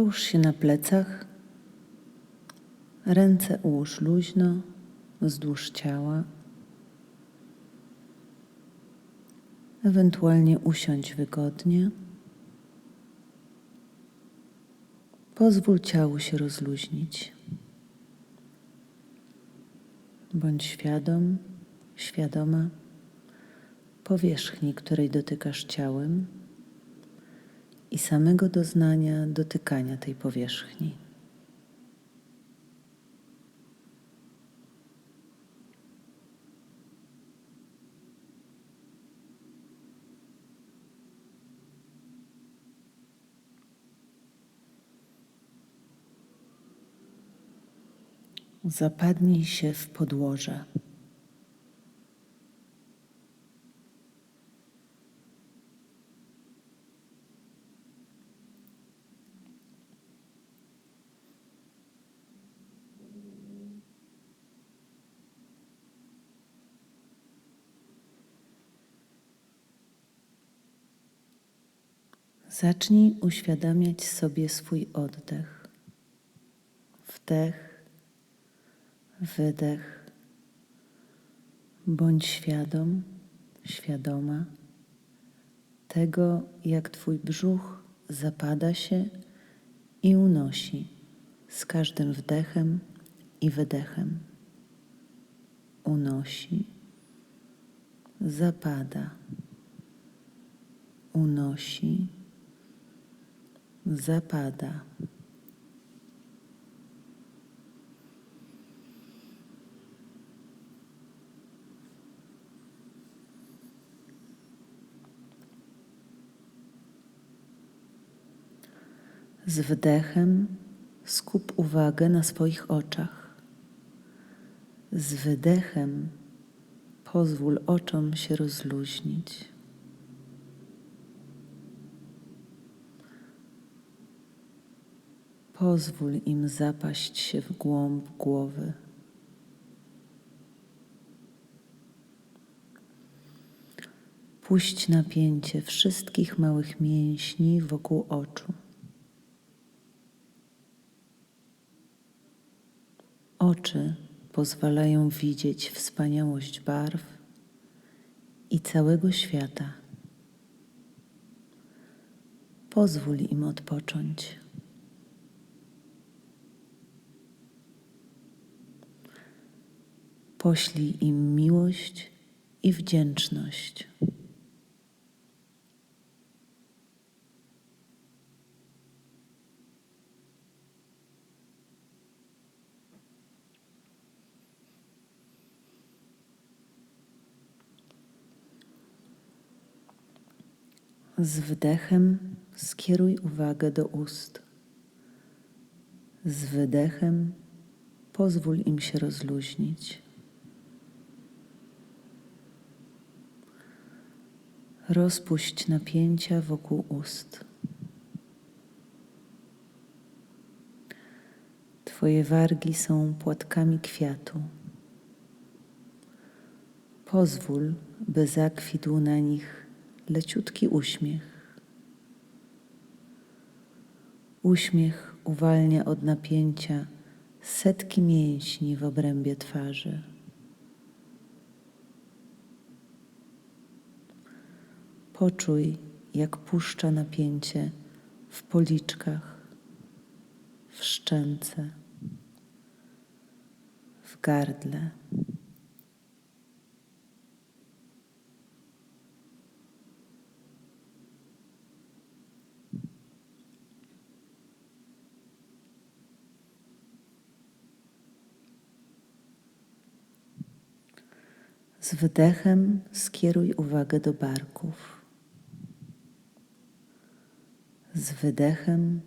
Połóż się na plecach, ręce ułóż luźno wzdłuż ciała. Ewentualnie usiądź wygodnie. Pozwól ciału się rozluźnić. Bądź świadom, świadoma powierzchni, której dotykasz ciałem i samego doznania dotykania tej powierzchni. Zapadnij się w podłoże. Zacznij uświadamiać sobie swój oddech. Wdech, wydech. Bądź świadom, świadoma tego, jak Twój brzuch zapada się i unosi z każdym wdechem i wydechem. Unosi, zapada, unosi, zapada. Z wdechem skup uwagę na swoich oczach. Z wydechem pozwól oczom się rozluźnić. Pozwól im zapaść się w głąb głowy. Puść napięcie wszystkich małych mięśni wokół oczu. Oczy pozwalają widzieć wspaniałość barw i całego świata. Pozwól im odpocząć. Poślij im miłość i wdzięczność. Z wdechem skieruj uwagę do ust. Z wydechem pozwól im się rozluźnić. Rozpuść napięcia wokół ust. Twoje wargi są płatkami kwiatu. Pozwól, by zakwitł na nich leciutki uśmiech. Uśmiech uwalnia od napięcia setki mięśni w obrębie twarzy. Poczuj, jak puszcza napięcie w policzkach, w szczęce, w gardle. Z wdechem skieruj uwagę do barków. Z wydechem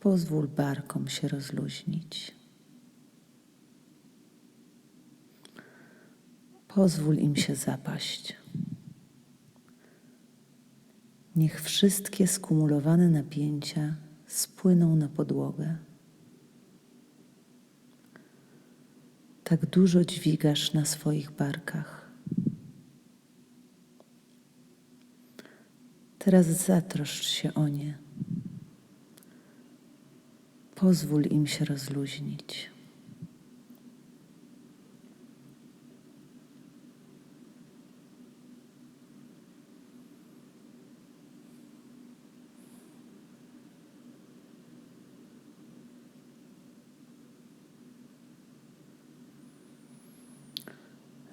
pozwól barkom się rozluźnić. Pozwól im się zapaść. Niech wszystkie skumulowane napięcia spłyną na podłogę. Tak dużo dźwigasz na swoich barkach. Teraz zatroszcz się o nie. Pozwól im się rozluźnić.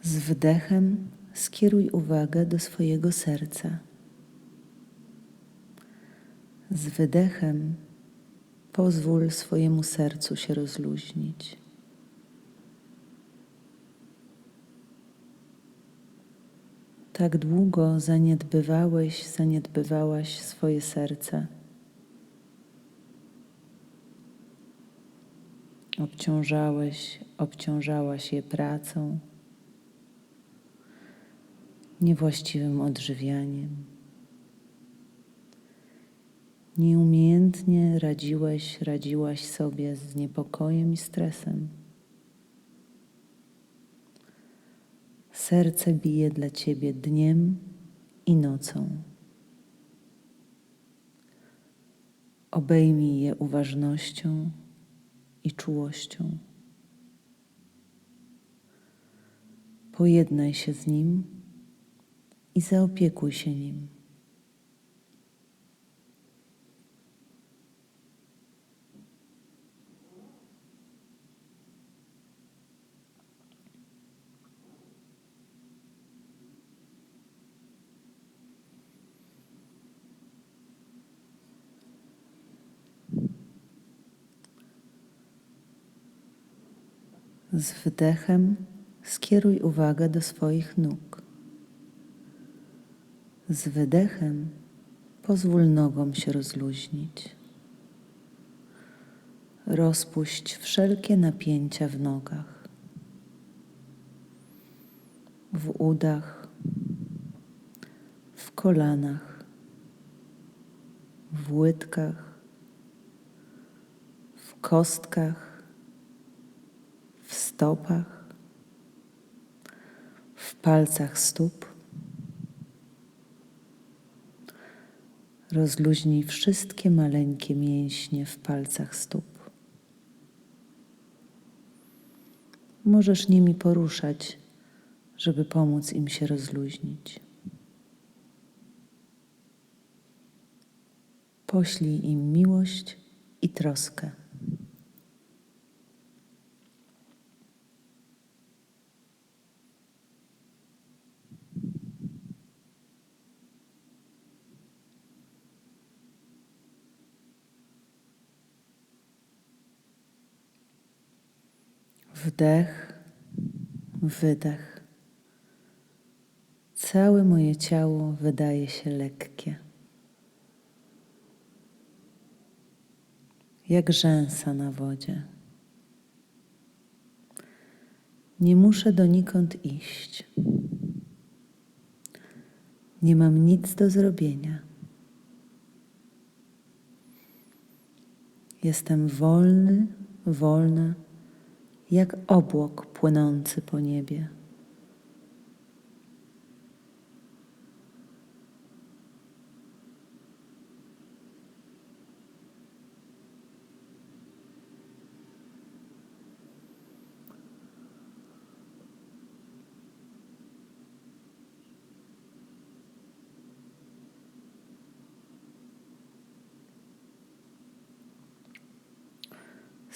Z wdechem skieruj uwagę do swojego serca. Z wydechem pozwól swojemu sercu się rozluźnić. Tak długo zaniedbywałeś, zaniedbywałaś swoje serce. Obciążałeś, obciążałaś je pracą, niewłaściwym odżywianiem. Nieumiejętnie radziłeś, radziłaś sobie z niepokojem i stresem. Serce bije dla ciebie dniem i nocą. Obejmij je uważnością i czułością. Pojednaj się z nim i zaopiekuj się nim. Z wdechem skieruj uwagę do swoich nóg. Z wydechem pozwól nogom się rozluźnić. Rozpuść wszelkie napięcia w nogach, w udach, w kolanach, w łydkach, w kostkach, stopach, w palcach stóp. Rozluźnij wszystkie maleńkie mięśnie w palcach stóp. Możesz nimi poruszać, żeby pomóc im się rozluźnić. Poślij im miłość i troskę. Wdech, wydech. Całe moje ciało wydaje się lekkie. Jak rzęsa na wodzie. Nie muszę donikąd iść. Nie mam nic do zrobienia. Jestem wolny, wolna jak obłok płynący po niebie.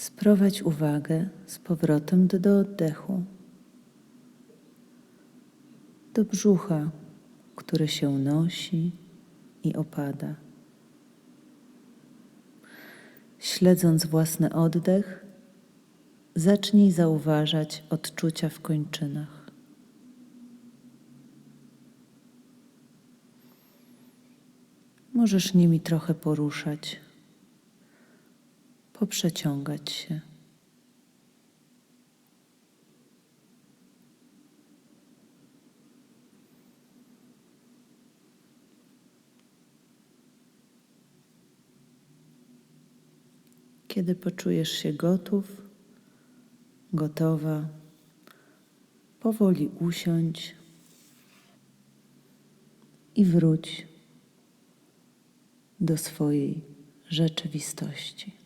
Sprowadź uwagę z powrotem do, oddechu, do brzucha, które się nosi i opada. Śledząc własny oddech, zacznij zauważać odczucia w kończynach. Możesz nimi trochę poruszać poprzeciągać się. Kiedy poczujesz się gotów, gotowa, powoli usiądź i wróć do swojej rzeczywistości.